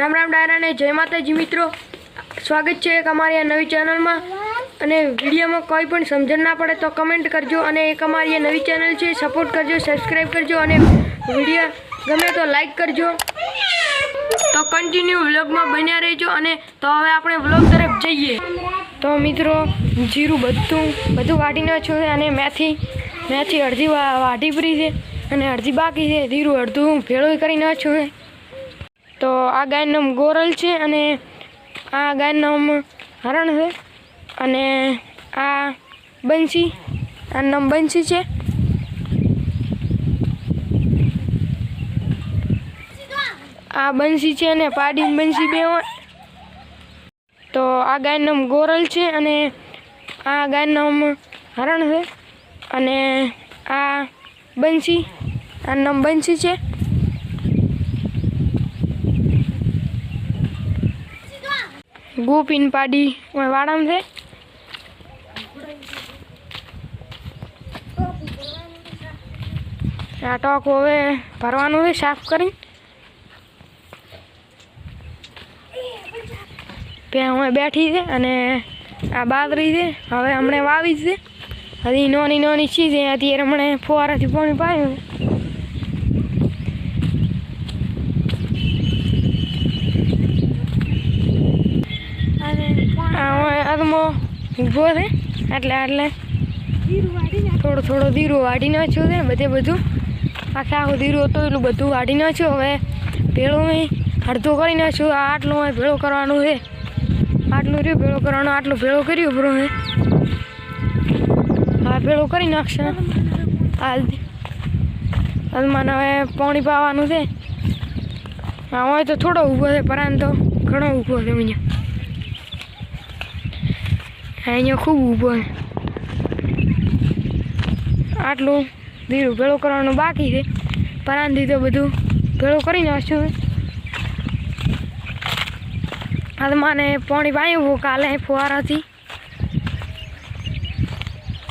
રામ રામ ડાયરાને જય માતાજી મિત્રો. સ્વાગત છે એક અમારી આ નવી ચેનલમાં. અને વિડીયોમાં કોઈ પણ સમજણ ના પડે તો કમેન્ટ કરજો અને એક અમારી આ નવી ચેનલ છે સપોર્ટ કરજો સબસ્ક્રાઈબ કરજો અને વીડિયો ગમે તો લાઈક કરજો. તો કન્ટિન્યુ વ્લોગમાં બન્યા રહેજો અને તો હવે આપણે વ્લોગ તરફ જઈએ. તો મિત્રો, જીરું બધું બધું વાટી નાખ્યું છે અને મેથી મેથી અડધી વાટી પડી છે અને અડધી બાકી છે. જીરું અડધું ભેળું કરી નાખ્યું છે. તો આ ગાયનું નામ ગોરલ છે અને આ ગાયનું નામ હરણ છે. અને આ બંસી આ નામ બંસી છે. આ બંસી છે અને પાડી બંશી બે તો આ ગાયનું નામ ગોરલ છે અને આ ગાયનું નામ હરણ છે. અને આ બંસી આ નામ બંસી છે. ગોપીન પાડી વાડામ છે. આ ટોક હવે ભરવાનું છે, સાફ કરીને. ત્યાં હું બેઠી છે અને આ બાદરી છે, હવે હમણાં વાવી છે. હજી નાની નાની છે, અત્યારે હમણાં ફુવારાથી પાણી પાયું આ હું અદમો ઊભો છે એટલે એટલે થોડો થોડો ધીરો વાઢી નાખ્યો છે બધે બધું. આખે આખું ધીરું હતું એટલું બધું વાઢી નાખ્યું. હવે ભેળું અડધો કરી નાખ્યું. આ આટલું ભેળો કરવાનું છે. આટલું રહ્યું, ભેળો કરવાનો. આટલો ભેળો કર્યું બરો હે હા, ભેળો કરી નાખશે. હાલ. હાલમાં હવે પાણી પાવાનું છે. હા હોય તો થોડો ઊભો છે, પરાન તો ઘણો ઊભો છે અહીંયા. અહીંયા ખૂબ ઊભો આટલું ધીરું ભેળો કરવાનું બાકી છે. પરાંધી તો બધું ભેળો કરી નાખશું હાલ માને પાણી પાયું કાલે ફુવારાથી.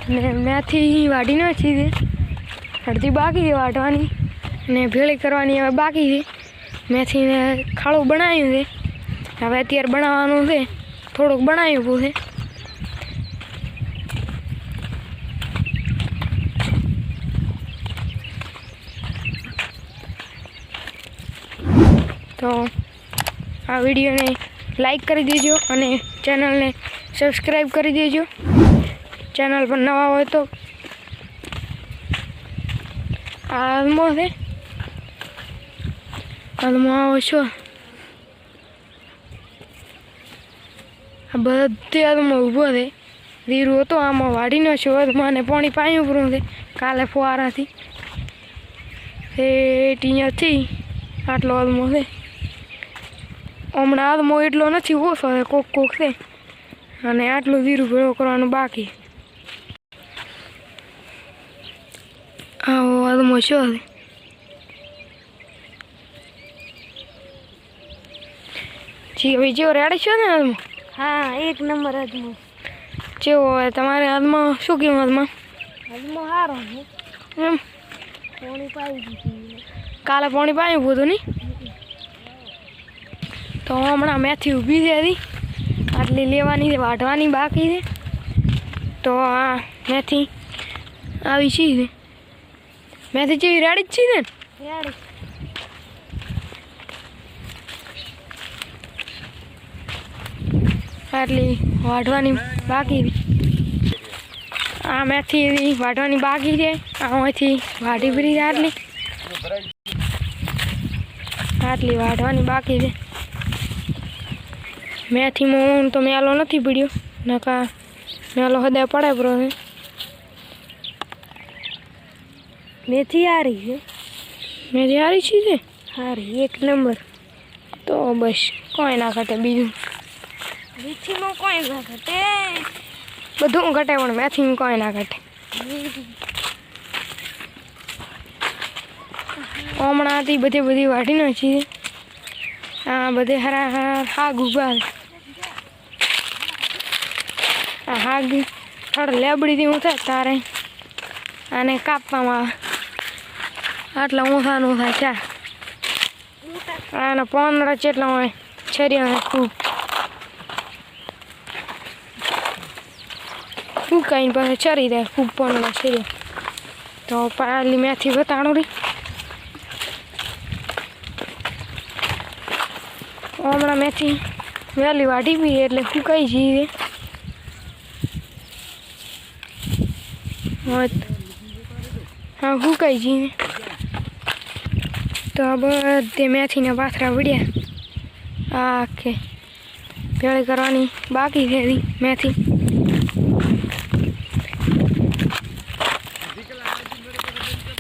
ને મેથી વાઢી નાખી છે. અડધી બાકી છે વાઢવાની. ને ભેળી કરવાની હવે બાકી છે. મેથીને ખાડું બનાવ્યું છે. હવે અત્યારે બનાવવાનું છે. થોડુંક બનાવ્યું છે તો આ વિડીયોને લાઈક કરી દેજો અને ચેનલને સબસ્ક્રાઈબ કરી દેજો. ચેનલ પર નવા હોય તો આલમો છે આલમો આવો છો? આ બધે આલમો ઊભો છે. ધીરું હતો આમાં વાડીનો છો મને પાણી પાણી પૂરું છે. કાલે ફુવારાથી એ ટીયાથી આટલો આલમો છે. હમણાં આદમો એટલો નથી ઓછો છે કોક કોક છે. અને આટલું ધીરું ભેળો કરવાનું બાકી. આવો આદમો છો હવે. જેવો રેડી છો ને આદમો હા એક નંબર આદમો જેવો હોય તમારે આદમાં શું કિંમતમાં અજમો સારો એમ? પાણી પાઈ કાલે પાણી પાયું બધું નહીં? તો હમણાં મેથી ઊભી છે હજી. આટલી લેવાની છે વાઢવાની બાકી છે. તો આ મેથી આવી છે? મેથી જેવી રેડી જ છે ને? રેડી. આટલી વાઢવાની બાકી આ મેથી એવી વાઢવાની બાકી છે. આમાંથી વાઢી પડી આટલી. આટલી વાઢવાની બાકી છે. મેથીમાં તો મેલો નથી પીડ્યો. નકા મેલો હદે પડે બ્રો હે. મેથી હારી છે. મેથી હારી છે હારી એક નંબર. તો બસ કોઈ ના ઘટે બીજું. મેથીમાં કોઈ ના ઘટે. બધું ઘટે પણ મેથીમાં કોઈ ના ઘટે. હમણાંથી બધી બધી વાઢી નાખી છે. આ બધે હરા હરા હા છે. આ હાગ થોડો લેબડીથી ઊંચા તારે આને કાપવામાં આવે. આટલા ઊંચાનું થાય મોટા આના પોનડા ચેટલા હોય છરિયા ખૂબ ફૂકાઈને પાસે ચરી દે ખૂબ પોનડા છરિયા તો પાલી મેથી બતાડો રી. હમણાં મેથી વહેલી વાઢી બી, એટલે ફૂકાઈ જઈએ હા, હું કહી જઈને તો આ બધે મેથીના પાથરા વળ્યા આખે ભેળ કરવાની બાકી છે મેથી.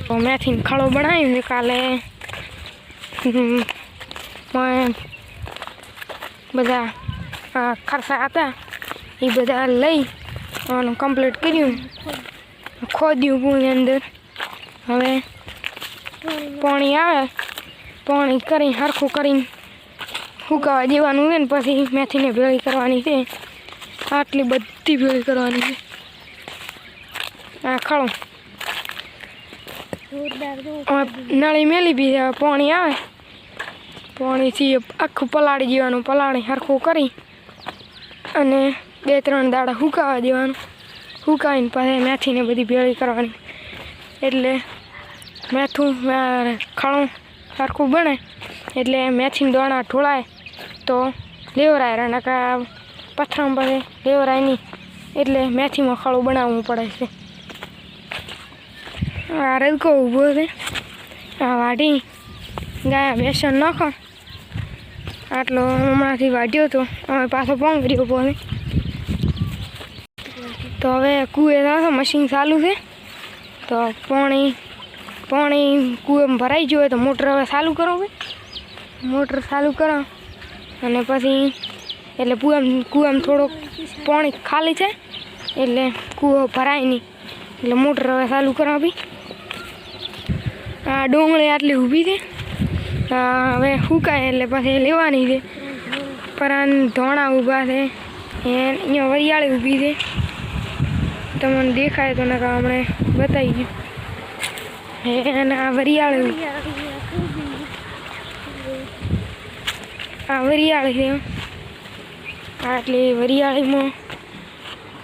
તો મેથીનો ખળો બનાવ્યો છે કાલે. બધા ખરસા હતા એ બધા લઈ કમ્પ્લીટ કર્યું. ખોદ્યું પૂની અંદર. હવે પાણી આવે, પાણી કરી સરખું કરીને સુકાવા દેવાનું છે ને પછી મેથીને ભેળી કરવાની છે. આટલી બધી ભેળી કરવાની છે. આ ખળો. નળી મેલી બી પાણી આવે. પાણીથી આખું પલાળી દેવાનું, પલાળી સરખું કરી અને બે ત્રણ દાડા હુકાવા દેવાનું. હુકાવીને પછી મેથીને બધી ભેળી કરવાની. એટલે મેથું ખાણું સરખું બને. એટલે મેથીના દાણા ઢોળાય તો લેવરાય. નકા પથરામાં પછી લેવરાય નહીં. એટલે મેથીમાં ખળું બનાવવું પડે છે. આ રદકો ઊભો છે. આ વાઢી ગાય બેસન નાખો. આટલો હમણાંથી વાઢ્યો હતો અમે પાછો પોંગરી ઊભો પોને તો હવે કુએ મશીન ચાલુ છે. તો પાણી પાણી કુએમાં ભરાઈ ગયું હોય તો મોટર હવે ચાલુ કરો મોટર ચાલુ કરો અને પછી એટલે કુએમ કૂવામાં થોડોક પાણી ખાલી છે, એટલે કૂવો ભરાય નહીં. એટલે મોટર હવે ચાલુ કરો ભાઈ આ ડુંગળી આટલી ઊભી છે. હવે સુકાય એટલે પછી લેવાની છે. પર ધોણા ઊભા છે. એ અહીંયા વરિયાળી ઊભી છે. તમને દેખાય તો નકા હમણે બતાવી ગયું. અને આ વરિયાળ. આ વરિયાળ છે. એટલે વરિયાળીમાં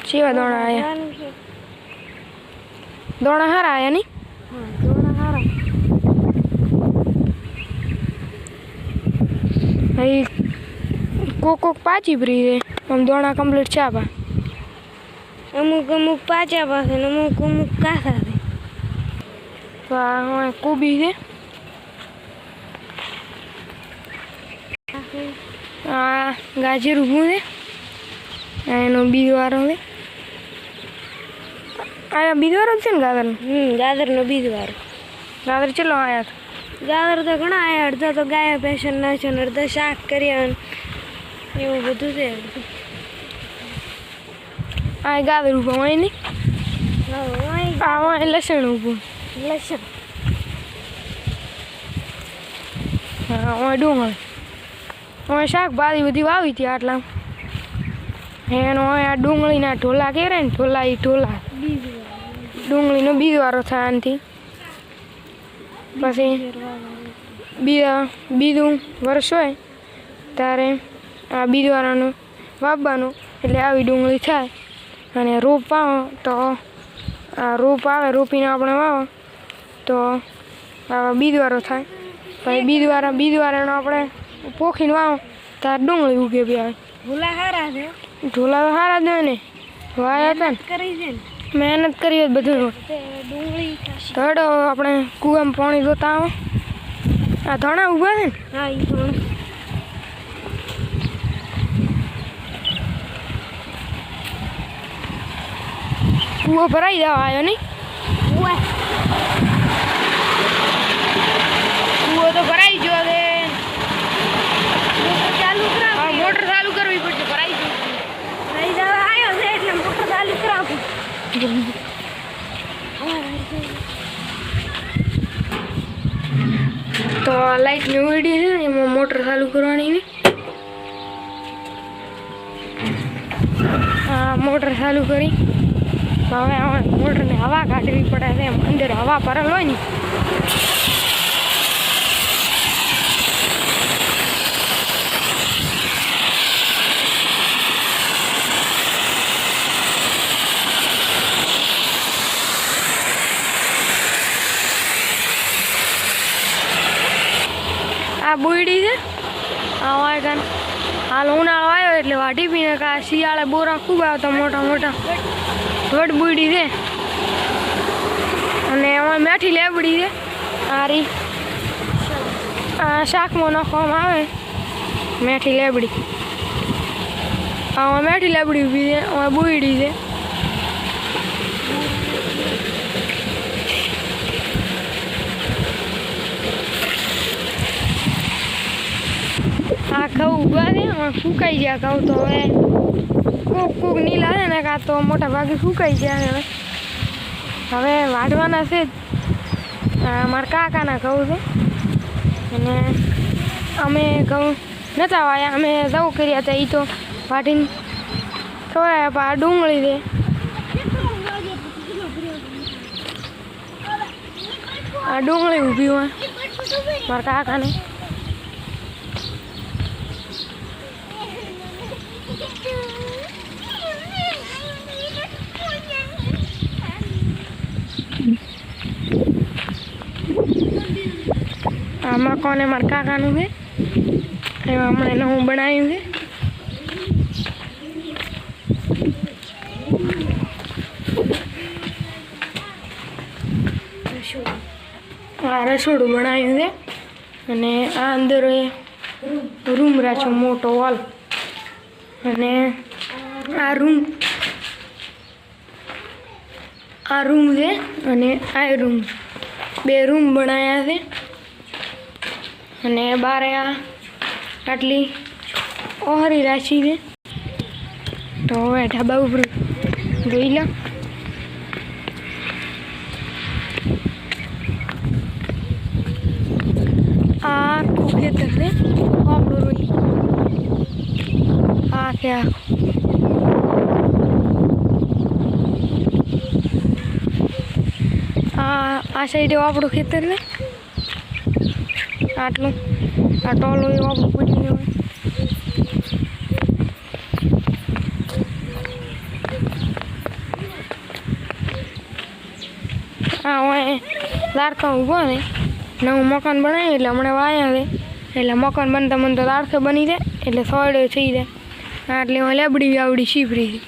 ચેવા દોણા આવ્યા દોણા હારા આવ્યા નહીં કોક કોક પાછી ફ્રી છે. આમ દોણા કમ્પ્લીટ છે આપા. અમુક અમુક પાછા પાસે ને અમુક અમુક કાસા છે તો આ હવે કુબી છે. આ ગાજર ઊભું છે. આ એનો બીજવારો છે. આ બીજવારો જ છે ને ગાજર હમ ગાજરનો બીજો વારો. ગાજર ચલો આયા ગાજર તો ઘણા આયા અડધા તો ગાયા પેશન ના છે ને અડધા શાક કર્યા એવું બધું છે. આ ગાજર ઊભા હોય ને? આ હોય લસણ ઊભું. લસણ. હા હોય ડુંગળી. હવે શાકભાજી બધી વાવી હતી આટલા એનો હવે આ ડુંગળીના ઢોલા કહેવાય ને ઢોલા એ ઢોલા. ડુંગળીનો બીજવારો થાય આનાથી. પછી બીજા બીજું વર્ષ હોય ત્યારે આ બીજવારાનું વાવવાનું એટલે આવી ડુંગળી થાય. અને રોપ વાવો તો આ રોપ આવે રોપીને આપણે વાવો તો બીજવારો થાય. પછી બીજવારા બીજવારાનો આપણે પોખીને વાવો ત્યારે ડુંગળી ઉગે બી આવે. ભૂલા હારા છે. તો સારા જ ને. વાયા હતા ને. મહેનત કરી હોત બધું ડુંગળી થશે આપણે કુવામાં પાણી ધોતા આવો. આ ધણા ઊભા છે ને? હા એ કૂવો ભરાઈ જવા આવ્યો નહીં કૂવો તો ભરાઈ ગયો છે મોટર ચાલુ કરાવ પડશે ભરાઈ ગયું ભરાઈ જવા આવ્યો છે એટલે મોટર ચાલુ કરાવું તો લાઈટની ઉડી છે એમાં મોટર ચાલુ કરવાની ને હા મોટર ચાલુ કરી તો હવે આપણે હવા કાઢવી પડે છે એમ. અંદર હવા ભરેલ હોય ને. આ બુડી છે. આ વાયકાન હાલ ઉનાળો આવ્યો એટલે વાઢી પીને કાં શિયાળે બોરા ખૂબ આવતા મોટા મોટા. વડ બુડી છે. અને એમાં મેઠી લેબડી છે. આરી આ શાકમાં નાખવામાં આવે. મેઠી લેબડી. આમાં મેઠી લેબડી ઊભી છે, આમાં બુઈડી છે. આ ઘઉં ઊભા છે સુકાઈ ગયા ઘઉં તો હવે કોક કોક નીલા છે ને કાં તો મોટા ભાગે સુકાઈ ગયા હવે. હવે વાઢવાના છે જ. મારા કાકાના ઘઉં છે. અને અમે ઘઉં નતા વાયા, અમે દવ કર્યા હતા એ તો વાઢીને. ખવાય પણ આ ડુંગળી છે આ ડુંગળી ઊભી હોય મારા કાકાને. આ કોને મારા કાકાનું છે? એમાં હમણાં નવું બનાવ્યું છે. આ રસોડું બનાવ્યું છે. અને આ અંદર રૂમ રાખ્યો, મોટો હોલ અને આ રૂમ આ રૂમ છે અને આ રૂમ. બે રૂમ બનાવ્યા છે. અને બારે આ આટલી ઓહરી રાખી છે. તો હવે ઢાબા ઉપર જોઈ લો. આ ખેતર છે. આપણું રોઈ. આ છે આખું. આ સાઈડે આપણું ખેતર ને આટલું. આ ટોલો એવો આપણું પૂરીને હોય હા હોય લાડકા ઊભો ને નવું મકાન બનાવ્યું એટલે હમણાં વાયા હવે એટલે મકાન બનતા બનતા લાડકે બની જાય, એટલે સોયડો થઈ જાય. હા એટલે લેબડી આવડી શીપરી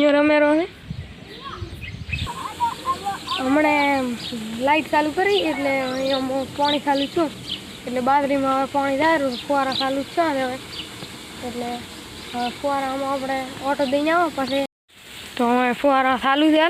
છે રમે છે હમણાં લાઈટ ચાલુ કરી, એટલે અહીંયા હું પાણી ચાલુ છું એટલે બાદરીમાં હવે પાણી જાય ફુવારા ચાલુ છે ને હવે. એટલે ફુવારામાં આપણે ઓટો દઈને આવો, પછી તો હવે ફુવારા ચાલુ છે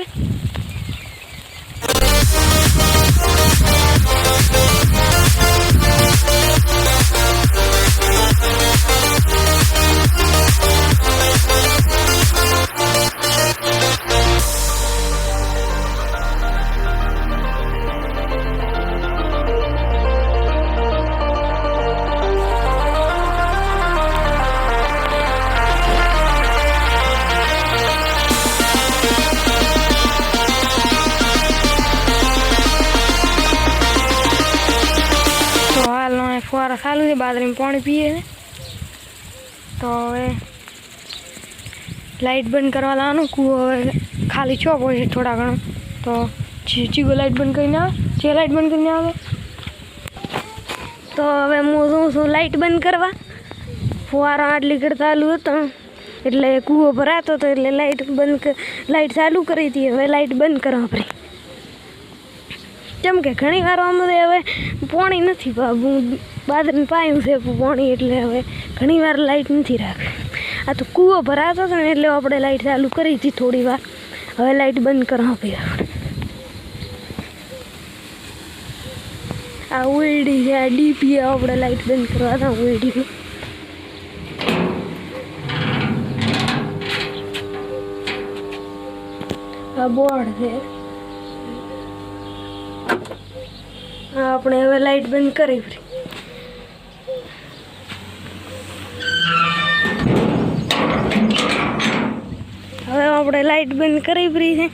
ફુવારા ચાલુ છે બાદરામાં પાણી પીએ છે. તો હવે લાઈટ બંધ કરવા લાવવાનું, કૂવો હવે ખાલી છો છે થોડા ઘણો. તો ચીગો લાઇટ બંધ કરીને આવે? જે લાઇટ બંધ કરીને આવે? તો હવે હું શું છું, લાઈટ બંધ કરવા? ફુવારા આટલી ઘર ચાલુ હતો, એટલે કૂવો ભરાતો હતો એટલે લાઈટ બંધ લાઇટ ચાલુ કરી હતી, હવે લાઈટ બંધ કરવા આપણે કેમ કે ઘણી વાર અમે હવે પાણી નથી બાદરીને પાયું છે પાણી એટલે હવે ઘણી વાર લાઈટ નથી રાખે. આ તો કૂવો ભરાતો હતો ને એટલે આપણે લાઈટ ચાલુ કરી હતી થોડી વાર. હવે લાઈટ બંધ કરવા પડી આપણે આ ઓઈડી છે, આ ડીપી આપણે લાઈટ બંધ કરવા હતા ઓઈડીનું આ બોર્ડ છે. આપણે હવે લાઈટ બંધ કરી આપણે લાઈટ બંધ કરી પડી છે.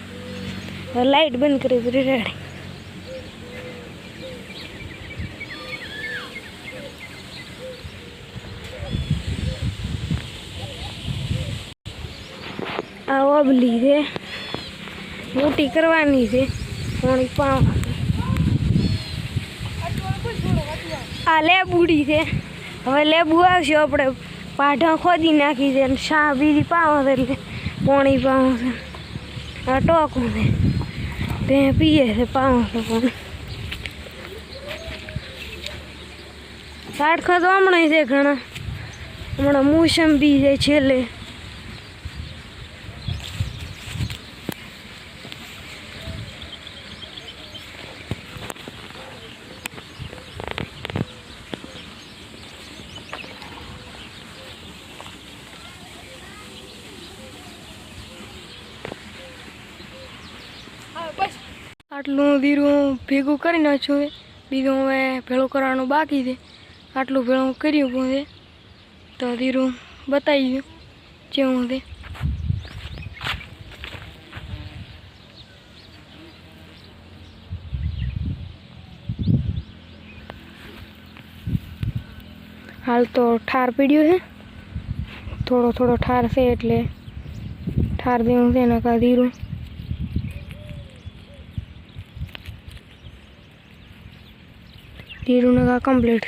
હવે લાઈટ બંધ કરી પડી રેડી આ ઓબલી છે. મોટી કરવાની છે. પાણી પાવા આ લેબુડી છે. હવે લેબુ આવશે, આપણે પાઢા ખોદી નાખી છે અને શા બીજી પાવા એટલે. પાણી પાઉં છે. આ ટોકું છે. તે પીએ છે પાઉં છે પાણી. સાડખા તો હમણાં છે ઘણા. હમણાં મોસંબી છે છેલ્લે. આટલું ધીરું ભેગું કરી નાખ્યું છે બીજું હવે ભેળું કરવાનું બાકી છે. આટલું ભેળું કર્યું પણ તો ધીરું બતાવી દઉં જેવું છે. હાલ તો ઠાર પીડ્યું છે. થોડો થોડો ઠાર છે એટલે ઠાર દેવું છે એના કા ધીરું ધીરું નગા કમ્પ્લીટ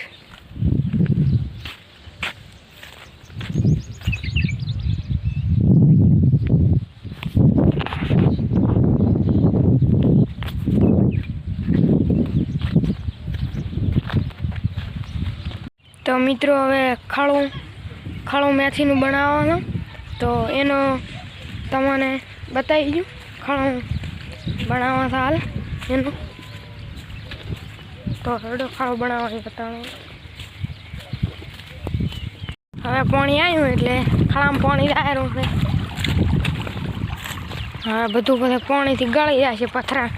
તો મિત્રો હવે ખાડું ખાડું મેથીનું બનાવવાનું. તો એનો તમને બતાવી દઉં ખાડું બનાવવા હાલ એનું. તો હરડો ખાડો બનાવવાની બતાવું હવે પાણી આવ્યું એટલે ખાડામાં પાણી લાયેલું છે. હવે બધું બધે પાણીથી ગળી જાય છે પથરા.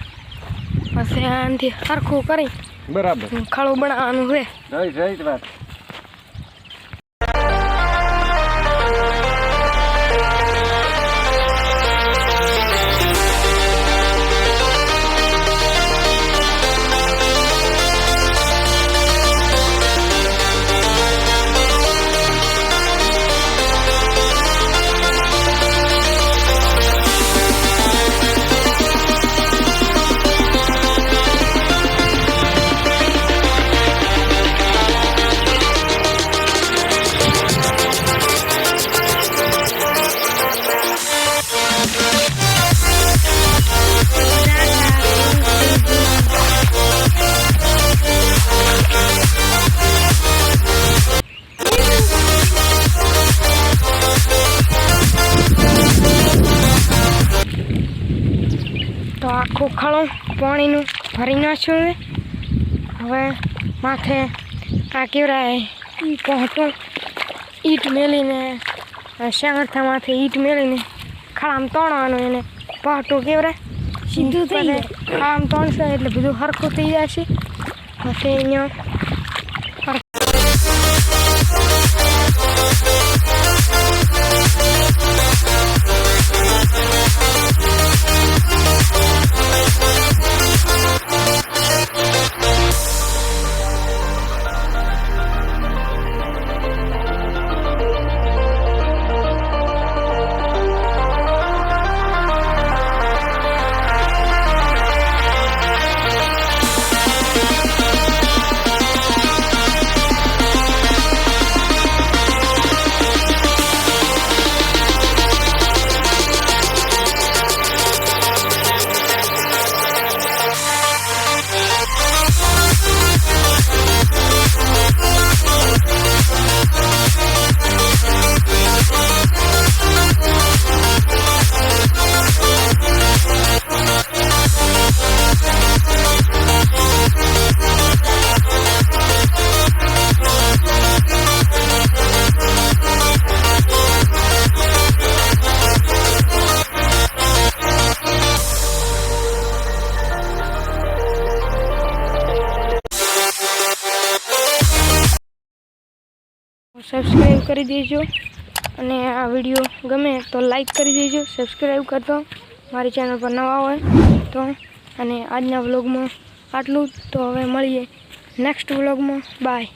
પછી આનાથી સરખું કરી બરાબર. ખાડું બનાવવાનું છે. ખાડું પાણીનું ભરી નાખ્યું છે. હવે માથે આ કેવરાય ઈ પહોંચું ઈટ મેલીને શાંગરથા માથે ઈટ મેલીને ખાડામાં તણવાનું એને પહોંચું કેવરાય સીધું થઈ જાય. ખાડામાં તણશે એટલે બધું સરખું થઈ જાય છે. પછી અહીંયા કરી દેજો. અને આ વીડિયો ગમે તો લાઈક કરી દેજો સબસ્ક્રાઈબ કરતો મારી ચેનલ પર નવા હોય તો. અને આજના વ્લોગમાં આટલું તો હવે મળીએ નેક્સ્ટ વ્લોગમાં બાય